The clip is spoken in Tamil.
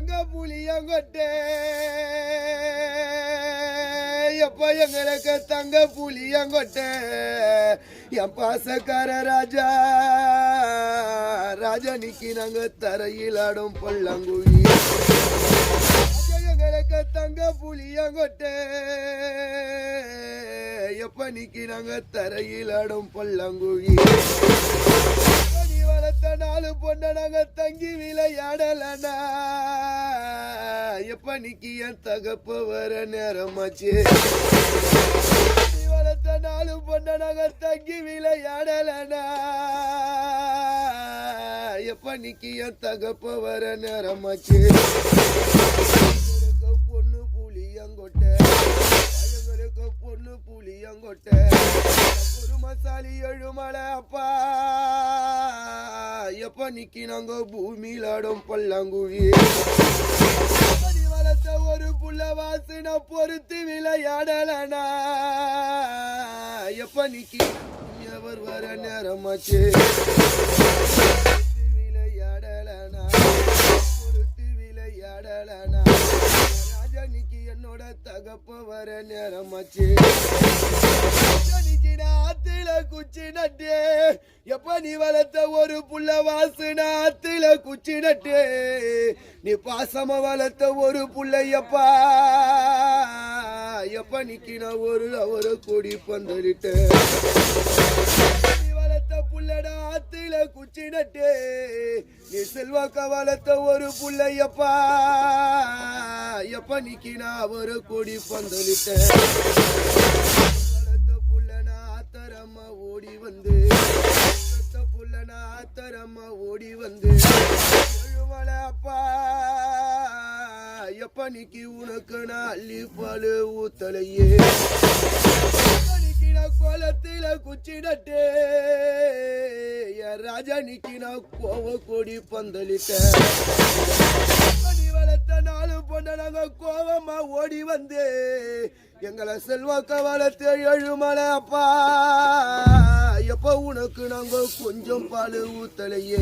எங்க புளியங்கொட்டை எப்ப எங்களுக்கு தங்க புளியங்கொட்டை என் பாசக்கார ராஜா ராஜனிக்கு நாங்க தரையில் ஆடும் பள்ளங்குழி எங்களுக்கு தங்க புளியங்கொட்டை எப்ப நிக்கி நாங்க தரையில் ஆடும் பள்ளங்குழி நீ நாலு பொண்ண நாங்க தங்கி விளையாடலனா எப்ப நிக்கி என் தகப்ப வர நேரமாச்சு? வளர்த்த நாலு பொண்ண நாங்க தங்கி விளையாடலனா எப்ப நிக்கி என் தகப்ப வர நேரமாச்சு? பொண்ணு புளியங்கொட்டை பொண்ணு புளியங்கொட்டை ஒரு மசாலி எழுமலை அப்பா. எப்ப நாங்க பூமியில் ஆடும் பல்லாங்குழி வளர்த்த ஒரு புள்ள வாசனை பொறுத்து விளையாடலனா எப்ப எவர் வர நேரமாச்சு. விளையாடலனா பொறுத்து விளையாடலனா ராஜனிக்கு என்னோட தகப்ப வர நேரமாச்சு. ராஜனிக்கு நான் ஆத்துல குச்சி நட்டே நீ வளர்த்த ஒரு புள்ள வாசன ஆத்துல குச்சி நட்டு நீ பாசம வளர்த்த ஒரு புள்ளையப்பா. எப்ப நிக்கின ஒரு அவரு கொடி பந்தலிட்டு. ஆத்துல குச்சி நட்டு நீ செல்வாக்க வளர்த்த ஒரு புள்ளையப்பா. எப்ப நிக்கினா ஒரு கொடி பந்தலிட்ட. ஓடி வந்து எழுமலை அப்பா எப்ப உனக்கு நான் அள்ளி பழு ஊத்தலையே? கோலத்தில குச்சிடட்டே? என் ராஜா கோவ கொடி பந்தலிட்ட. வளர்த்த நாலு பொண்ண நாங்க கோவமா ஓடி வந்து எங்களை செல்வாக்க வளர்த்த எழுமலை அப்பா. எப்ப உனக்கு நாங்க கொஞ்சம் பால் ஊத்தலையே.